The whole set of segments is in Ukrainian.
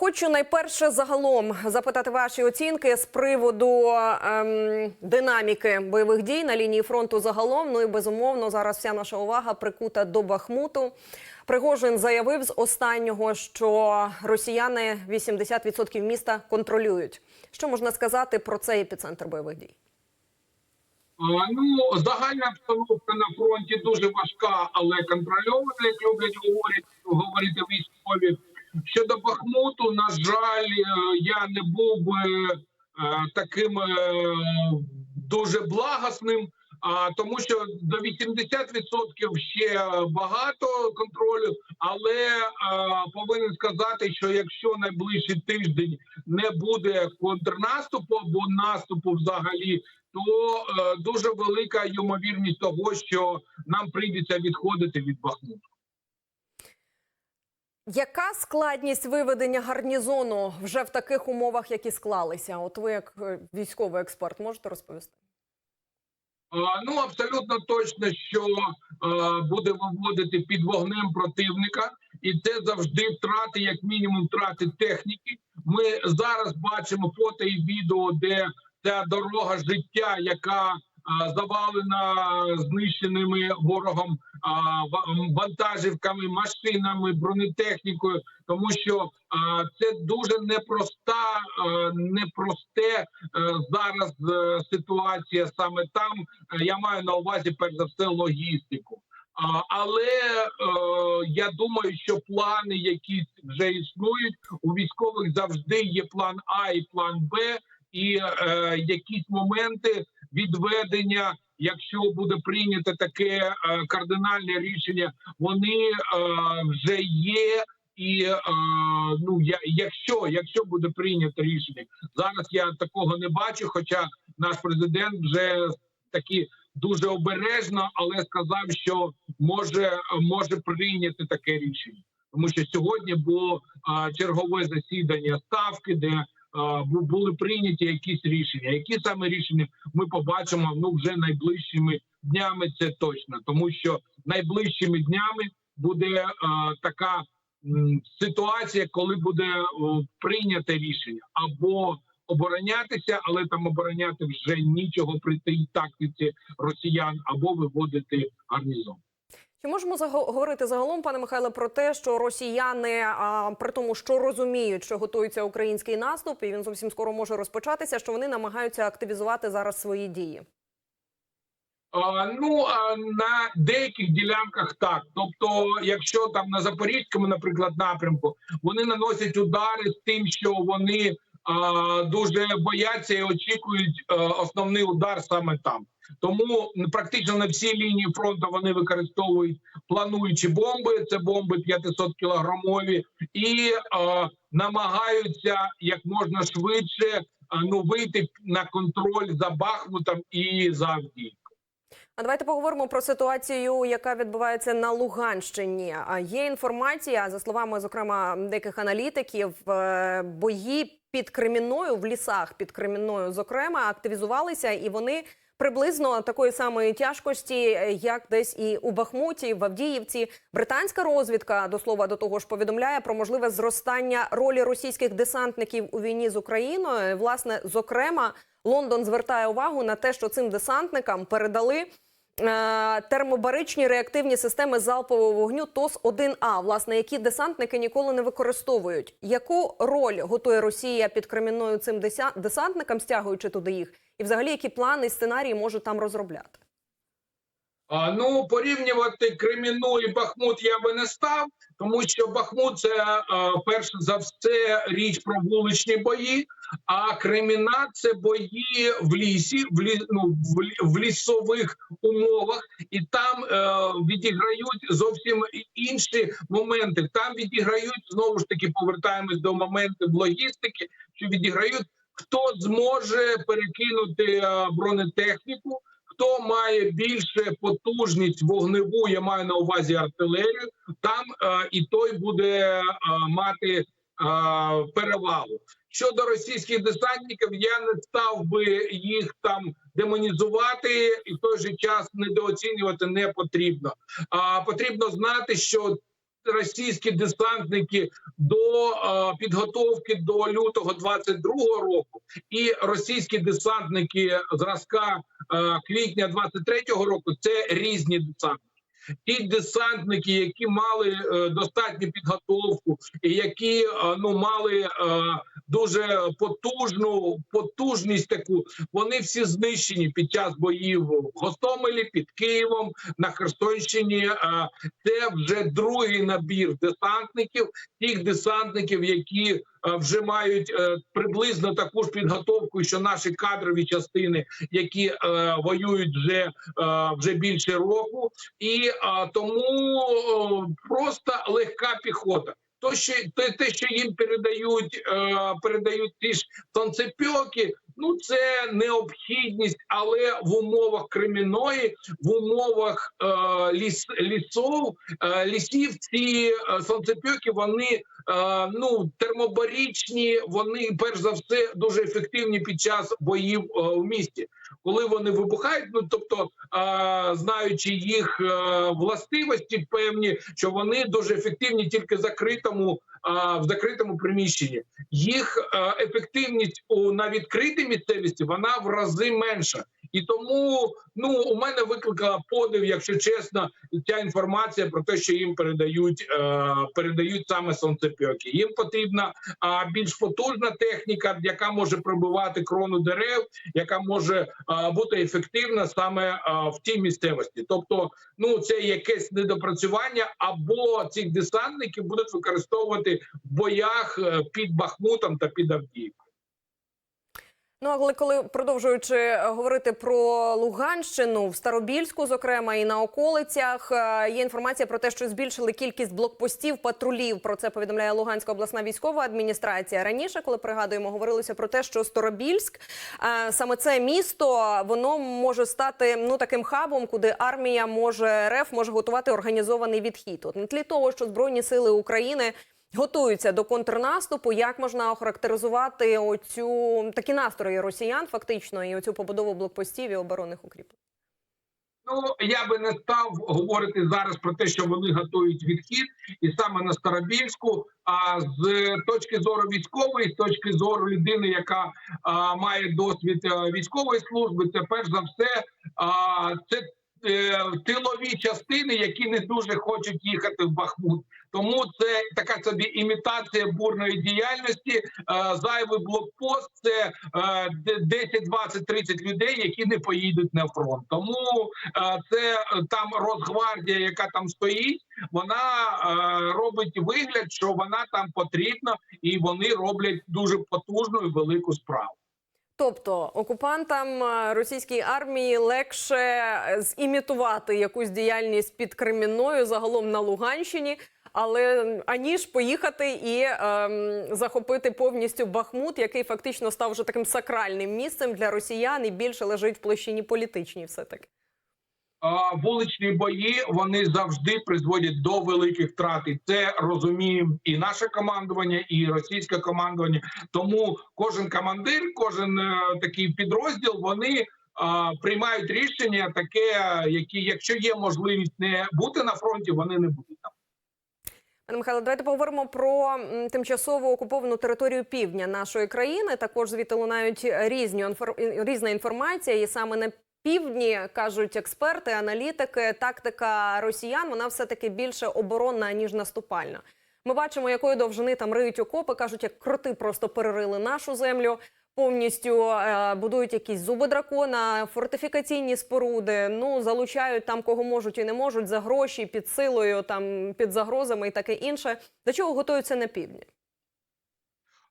Хочу найперше загалом запитати ваші оцінки з приводу ем, динаміки бойових дій на лінії фронту загалом. Ну і безумовно зараз вся наша увага прикута до Бахмуту. Пригожин заявив з останнього, що росіяни 80% міста контролюють. Що можна сказати про цей епіцентр бойових дій? Ну, загальна обстановка на фронті дуже важка, але контрольована, як люблять говорити, говорити військові. Щодо Бахмуту, на жаль, е, я не був би е, таким е, дуже благосним, а, тому що до 80% ще багато контролю, але повинен сказати, що якщо найближчий тиждень не буде контрнаступу або наступу взагалі, то дуже велика ймовірність того, що нам прийдеться відходити від Бахмуту. Яка складність виведення гарнізону вже в таких умовах, які склалися? От ви, як е, військовий експерт, можете розповісти? Е, Ну абсолютно точно, що е, буде виводити під вогнем противника, і це завжди втрати, як мінімум, втрати техніки. Ми зараз бачимо фото і відео, де ця дорога життя, яка завалена знищеними ворогом вантажівками, машинами, бронетехнікою, тому що це дуже непроста, непросте е, зараз е, ситуація саме там. Е, Я маю на увазі перш за все логістику. Але я думаю, що плани, які вже існують, у військових завжди є план А і план Б, і якісь моменти відведення, якщо буде прийнято таке е, кардинальне рішення, вони е, вже є. І е, ну я якщо якщо буде прийнято рішення, зараз я такого не бачу. Хоча наш президент вже такі дуже обережно, але сказав, що може може прийняти таке рішення, тому що сьогодні було а, чергове засідання ставки, де були прийняті якісь рішення. Які саме рішення ми побачимо ну вже найближчими днями? Це точно, тому що найближчими днями буде така ситуація, коли буде прийняте рішення або оборонятися, але там обороняти вже нічого при тій тактиці росіян, або виводити гарнізон. Чи можемо говорити загалом, пане Михайле, про те, що росіяни, а, при тому, що розуміють, що готується український наступ, і він зовсім скоро може розпочатися, що вони намагаються активізувати зараз свої дії? А, ну а на деяких ділянках так. Тобто, якщо там на запорізькому, наприклад, напрямку, вони наносять удари тим, що вони дуже бояться і очікують основний удар саме там. Тому практично на всій лінії фронту вони використовують плануючі бомби. Це бомби 500 кілограмові, і е, намагаються як можна швидше а, ну вийти на контроль за Бахмутом і за Авдіївкою. А давайте поговоримо про ситуацію, яка відбувається на Луганщині. А Є інформація, за словами зокрема деяких аналітиків, е, бої під Кремінною в лісах під Кремінною, зокрема, активізувалися, і вони приблизно такої самої тяжкості, е, як десь і у Бахмуті, в Авдіївці. Британська розвідка до слова до того ж повідомляє про можливе зростання ролі російських десантників у війні з Україною. Власне, зокрема, Лондон звертає увагу на те, що цим десантникам передали. Е, Термобаричні реактивні системи залпового вогню ТОС 1 А, власне, які десантники ніколи не використовують. Яку роль готує Росія під Кремінною цим десантникам, стягуючи туди їх, і взагалі які плани і сценарії можуть там розробляти? Ну порівнювати Креміну і Бахмут я би не став, тому що Бахмут це е, перш за все річ про вуличні бої. А Креміна це бої в лісі, в лі, ну, в, в лісових умовах, і там е, відіграють зовсім інші моменти. Там відіграють знову ж таки повертаємось до моментів логістики, що відіграють хто зможе перекинути е, бронетехніку хто має більше потужність вогневу, я маю на увазі артилерію, там е, і той буде е, мати е, перевагу. Щодо російських десантників, я не став би їх там демонізувати, і в той же час недооцінювати не потрібно. А потрібно знати, що російські десантники до е, підготовки до лютого 22-го року, і російські десантники зразка е, квітня 23-го року це різні десантники. Ті десантники, які мали е, достатню підготовку, які е, ну мали е, дуже потужну потужність таку, вони всі знищені під час боїв в Гостомелі, під Києвом на Херсонщині. Е, Це вже другий набір десантників, тих десантників, які е, вже мають е, приблизно таку ж підготовку, що наші кадрові частини, які е, воюють вже, е, вже більше року, і е, тому е, просто легка піхота. То, що те, що їм передають, е, передають ті ж сонцепьоки, ну це необхідність, але в умовах криміної, в умовах е, ліс, лісов, е, лісів ці е, сонцепьоки, вони е, ну термобарічні, вони перш за все дуже ефективні під час боїв е, в місті. Коли вони вибухають, ну тобто е, знаючи їх е, властивості, певні, що вони дуже ефективні тільки закритому в закритому приміщенні. Їх е, ефективність у на відкритій місцевості вона в рази менша. І тому ну у мене викликала подив, якщо чесно, ця інформація про те, що їм передають е, передають саме сонцепьоки. Їм потрібна а, більш потужна техніка, яка може пробивати крону дерев, яка може а, бути ефективна саме а, в тій місцевості. Тобто, ну це якесь недопрацювання, або цих десантників будуть використовувати в боях е, під Бахмутом та під Авдіївкою. Ну але коли продовжуючи говорити про Луганщину в Старобільську, зокрема і на околицях, е, є інформація про те, що збільшили кількість блокпостів патрулів. Про це повідомляє Луганська обласна військова адміністрація. Раніше, коли пригадуємо, говорилося про те, що Старобільськ е, саме це місто воно може стати ну таким хабом, куди армія може РФ може готувати організований відхід. От на тлі того, що збройні сили України готуються до контрнаступу. Як можна охарактеризувати оцю такі настрої росіян, фактично, і оцю побудову блокпостів і оборонних укріплень? Ну я би не став говорити зараз про те, що вони готують відхід, і саме на Старобільську. А з точки зору військової, з точки зору людини, яка а, має досвід військової служби, це перш за все а, це е, тилові частини, які не дуже хочуть їхати в Бахмут. Тому це така собі імітація бурної діяльності. Е, зайвий блокпост це е, де- 10, 20, 30 людей, які не поїдуть на фронт. Тому е, це е, там Росгвардія, яка там стоїть, вона е, робить вигляд, що вона там потрібна, і вони роблять дуже потужну і велику справу. Тобто окупантам е, російській армії легше е, зімітувати якусь діяльність під Кремінною загалом на Луганщині, але аніж поїхати і ем, захопити повністю Бахмут, який фактично став вже таким сакральним місцем для росіян і більше лежить в площині політичній, все таки. Вуличні бої вони завжди призводять до великих втрат. І це розуміє і наше командування, і російське командування. Тому кожен командир, кожен е, такий підрозділ, вони приймають рішення таке, які, якщо є можливість не бути на фронті, вони не будуть там. Пане Михайло, давайте поговоримо про тимчасово окуповану територію півдня нашої країни. Також звідти лунають різні різна інформація, і саме на півдні кажуть експерти, аналітики, тактика росіян вона все таки більше оборонна ніж наступальна. Ми бачимо, якої довжини там риють окопи. кажуть, як кроти просто перерили нашу землю. Повністю е, будують якісь зуби дракона, фортифікаційні споруди. Ну залучають там кого можуть і не можуть за гроші, під силою, там під загрозами і таке інше. До чого готуються на півдні?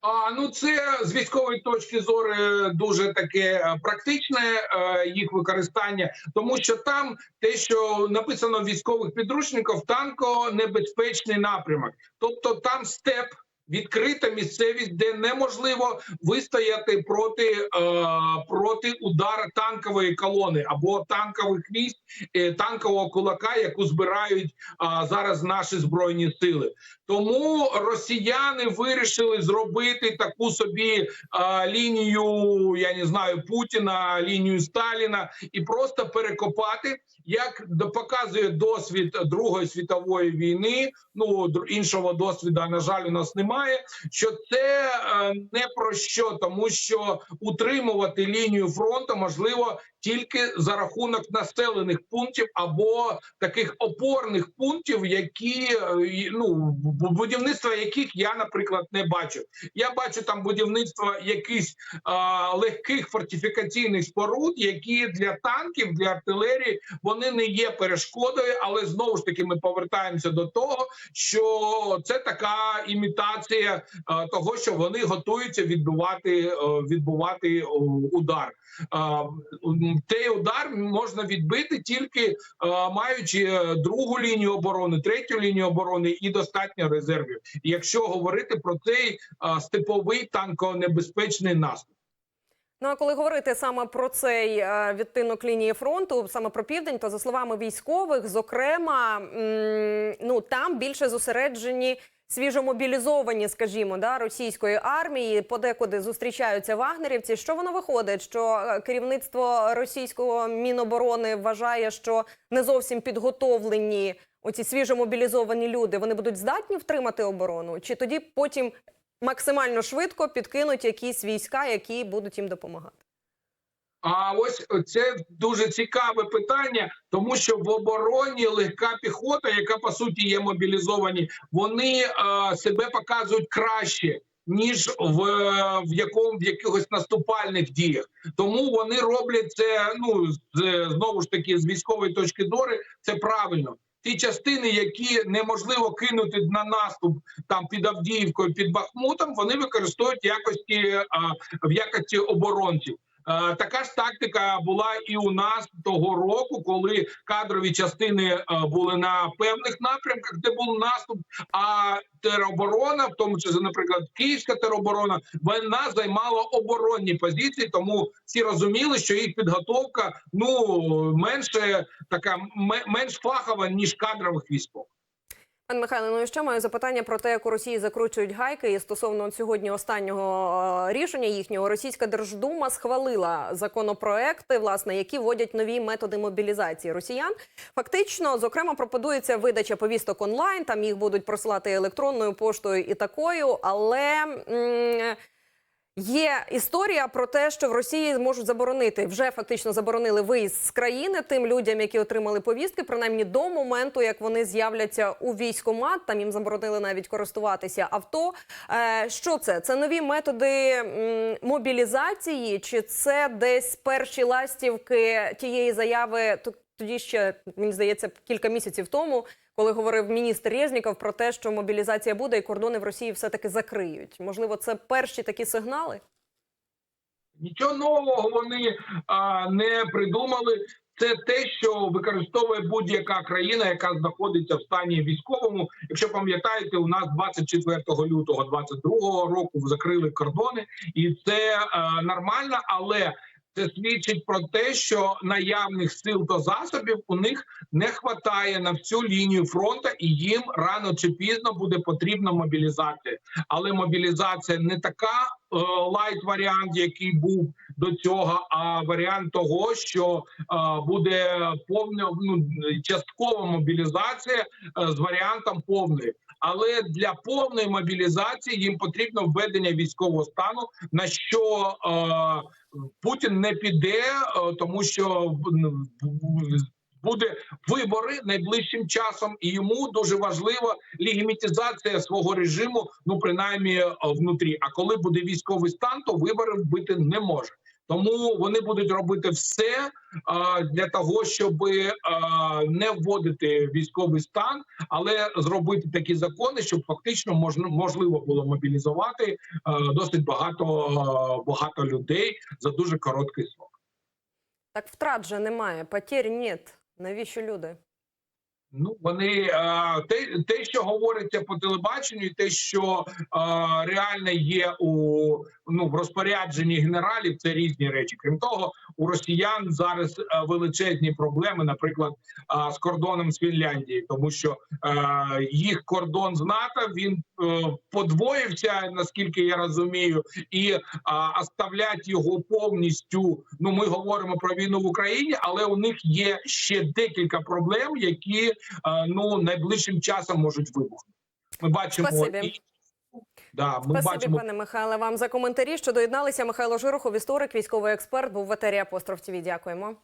А ну це з військової точки зору е, дуже таке е, практичне е, їх використання, тому що там те, що написано в військових підручниках, танко небезпечний напрямок, тобто там степ. Відкрита місцевість, де неможливо вистояти проти, е, проти удара танкової колони або танкових військ, е, танкового кулака, яку збирають а, зараз наші збройні сили. Тому росіяни вирішили зробити таку собі а, лінію, я не знаю, Путіна, лінію Сталіна, і просто перекопати, як показує досвід Другої світової війни. Ну іншого досвіду, на жаль, у нас немає. Що це е, не про що, тому що утримувати лінію фронту можливо тільки за рахунок населених пунктів або таких опорних пунктів, які е, ну будівництва яких я, наприклад, не бачу. Я бачу там будівництво якихось а, легких фортифікаційних споруд, які для танків, для артилерії вони не є перешкодою, але знову ж таки ми повертаємося до того, що це така імітація а, того, що вони готуються відбувати, е, відбувати удар. А, Цей удар можна відбити тільки е, маючи е, другу лінію оборони, третю лінію оборони і достатньо резервів. Якщо говорити про цей е, степовий танконебезпечний наступ. Ну а коли говорити саме про цей е, відтинок лінії фронту, саме про південь, то за словами військових, зокрема, ну там більше зосереджені свіжомобілізовані, скажімо, да, російської армії, подекуди зустрічаються вагнерівці. Що воно виходить? Що е, керівництво російського міноборони вважає, що не зовсім підготовлені оці свіжомобілізовані люди, вони будуть здатні втримати оборону? Чи тоді потім максимально швидко підкинуть якісь війська, які будуть їм допомагати? А ось це дуже цікаве питання, тому що в обороні легка піхота, яка по суті є мобілізовані, вони е, себе показують краще. Ніж в, в якому в якихось наступальних діях, тому вони роблять це. Ну з знову ж таки, з військової точки зору, це правильно. Ті частини, які неможливо кинути на наступ там під Авдіївкою, під Бахмутом, вони використовують якості а, в якості оборонців. Е, Така ж тактика була і у нас того року, коли кадрові частини е, були на певних напрямках, де був наступ. А тероборона, в тому числі, наприклад, Київська тероборона, вона займала оборонні позиції, тому всі розуміли, що їх підготовка ну менше така ме- менш фахова ніж кадрових військових. Михайло, ну і ще маю запитання про те, як у Росії закручують гайки. І стосовно сьогодні останнього е, рішення їхнього, Російська Держдума схвалила законопроекти, власне, які вводять нові методи мобілізації росіян. Фактично, зокрема, пропонується видача повісток онлайн. Там їх будуть просилати електронною поштою і такою, але. м, Є історія про те, що в Росії можуть заборонити вже фактично заборонили виїзд з країни тим людям, які отримали повістки, принаймні до моменту, як вони з'являться у військкомат. Там їм заборонили навіть користуватися авто. Е, що це? Це нові методи мобілізації, чи це десь перші ластівки тієї заяви? Тоді ще мені здається кілька місяців тому, коли говорив міністр Резніков про те, що мобілізація буде і кордони в Росії все таки закриють. Можливо, це перші такі сигнали. Нічого нового вони а, не придумали. Це те, що використовує будь-яка країна, яка знаходиться в стані військовому. Якщо пам'ятаєте, у нас 24 лютого 22 року закрили кордони, і це е, нормально, але це свідчить про те, що наявних сил та засобів у них не вистачає на всю лінію фронту, і їм рано чи пізно буде потрібна мобілізація. Але мобілізація не така е, лайт варіант, який був до цього, а варіант того, що е, буде повна ну часткова мобілізація е, з варіантом повної. Але для повної мобілізації їм потрібно введення військового стану, на що е, Путін не піде, е, тому що буде вибори найближчим часом, і йому дуже важлива легімітизація свого режиму, ну принаймні е, внутрі. А коли буде військовий стан, то вибори вбити не може. Тому вони будуть робити все а, для того, щоб а, не вводити військовий стан, але зробити такі закони, щоб фактично можна можливо було мобілізувати а, досить багато а, багато людей за дуже короткий срок. Так втрат же немає, потерь нет. Навіщо люди? Ну вони те, те, що говориться по телебаченню, і те, що реально є у ну в розпорядженні генералів, це різні речі. Крім того, у росіян зараз е, величезні проблеми, наприклад, з кордоном з Фінляндією, тому що е, їх кордон з НАТО він е, подвоївся, наскільки я розумію, і оставлять його повністю. Ну, ми говоримо про війну в Україні, але у них є ще декілька проблем, які ну найближчим часом можуть вибухнути. Ми бачимо Спасибі. і да, ми Спасибі, бачимо пане Михайле, вам за коментарі. Що доєдналися Михайло Жирохов, історик, військовий експерт, був в етері Апостроф ТВ. Дякуємо.